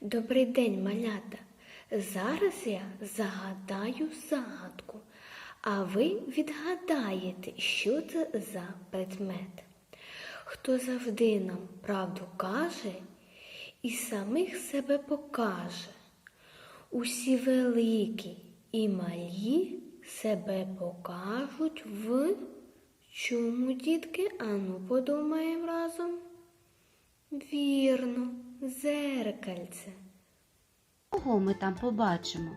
Добрий день, малята. Зараз я загадаю загадку, а ви відгадаєте, що це за предмет. Хто завжди нам правду каже і самих себе покаже. Усі великі і малі себе покажуть в чому, дітки? Ану, подумаємо разом. Вірно, зеркальце. Кого ми там побачимо?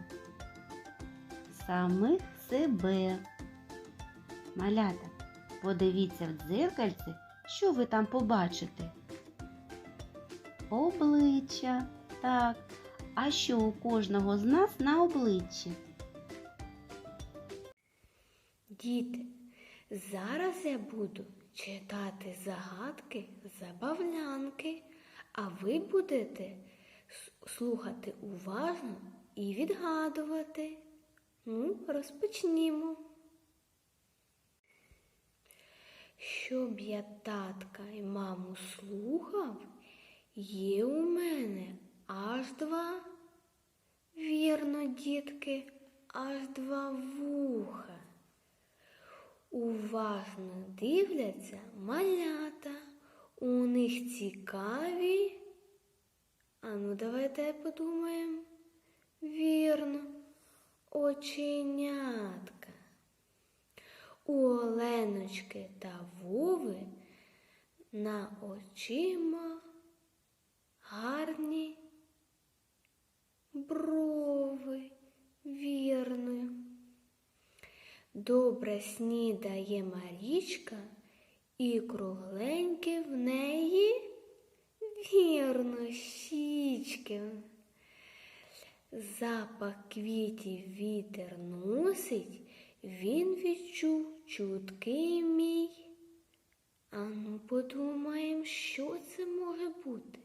Самих себе. Малята, подивіться в дзеркальце, що ви там побачите? Обличчя. Так. А що у кожного з нас на обличчі? Діти, зараз я буду читати загадки забавлянки, а ви будете слухати уважно і відгадувати. Ну, розпочнімо. Щоб я татка і маму слухав, є у мене аж два. Вірно, дітки, аж два вуха. Уважно дивляться малята, у них цікаві. Ану, давайте подумаємо. Вірно, оченятка. У Оленочки та Вови на очима гарні брови. Вірно. Добре снідає Марічка, і кругленькі в неї вірно щічки. Запах квітів вітер носить, він відчув чуткий мій. Ану, подумаємо, що це може бути.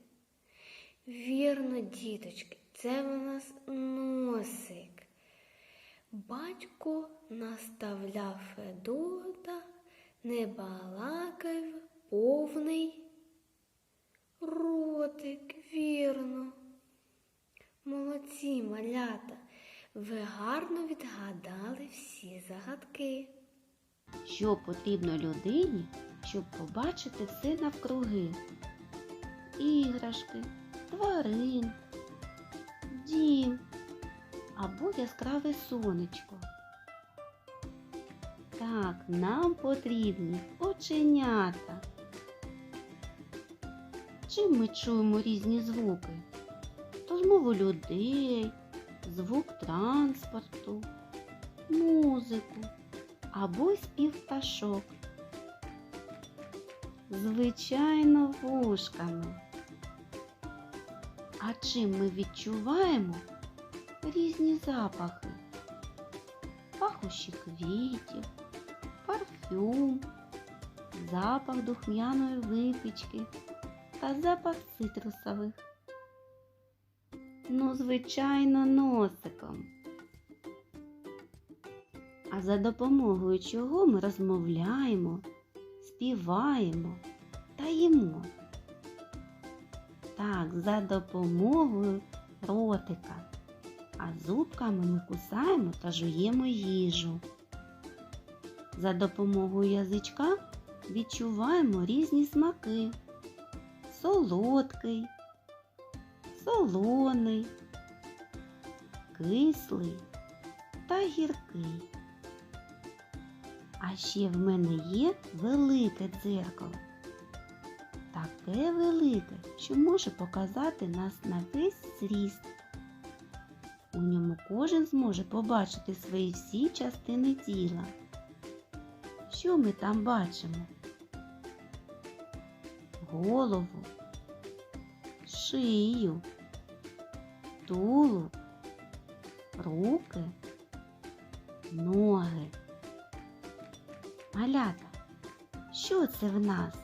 Вірно, діточки, це в нас носик. Батько наставляв Федота, не балакав повний ротик, вірно. Молодці, малята, ви гарно відгадали всі загадки. Що потрібно людині, щоб побачити все навкруги? Іграшки, тварин, дім або яскраве сонечко. Так, нам потрібні оченята. Чим ми чуємо різні звуки? Розмову людей, звук транспорту, музику або спів пташок. Звичайно, вушками. А чим ми відчуваємо різні запахи? Пахощі квітів, парфюм, запах духмяної випічки та запах цитрусових. Ну, звичайно, носиком. А за допомогою чого ми розмовляємо, співаємо та їмо? Так, за допомогою ротика. А зубками ми кусаємо та жуємо їжу. За допомогою язичка відчуваємо різні смаки. Солодкий, солоний, кислий та гіркий. А ще в мене є велике дзеркало. Таке велике, що може показати нас на весь зріст. У ньому кожен зможе побачити свої всі частини тіла. Що ми там бачимо? Голову, шию, тулуб, руки, ноги. Малята, що це в нас?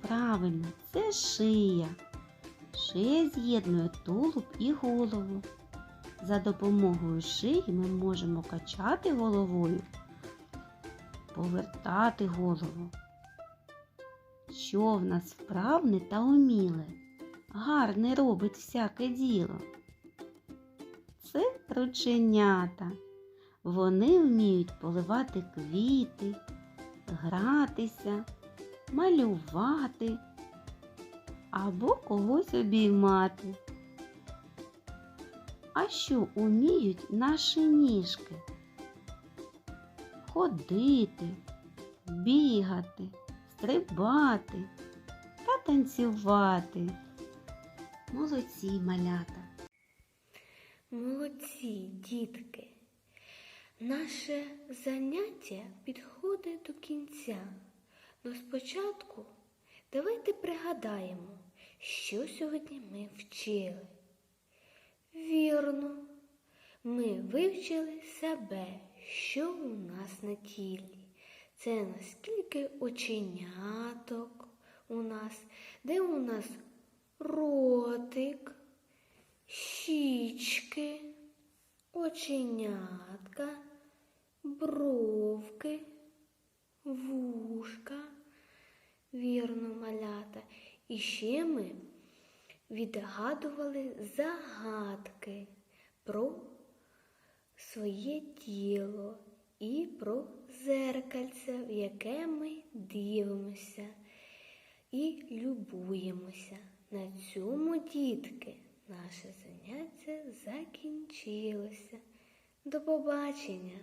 Правильно, це шия. Шия з'єднує тулуб і голову. За допомогою шиї ми можемо качати головою, повертати голову. Що в нас вправне та уміле? гарне робить всяке діло? Це рученята. Вони вміють поливати квіти, гратися, малювати або когось обіймати. А що уміють наші ніжки? Ходити, бігати, стрибати та танцювати. Молодці малята. Молодці, дітки. Наше заняття підходить до кінця. Но спочатку давайте пригадаємо, що сьогодні ми вчили. Вірно, ми вивчили себе, що у нас на тілі. Це наскільки оченяток у нас, де у нас ротик, щічки, оченятка, бровки, вушка, вірно малята. І ще ми відгадували загадки про своє тіло і про зеркальце, в яке ми дивимося і любуємося. На цьому, дітки, наше заняття закінчилося. До побачення!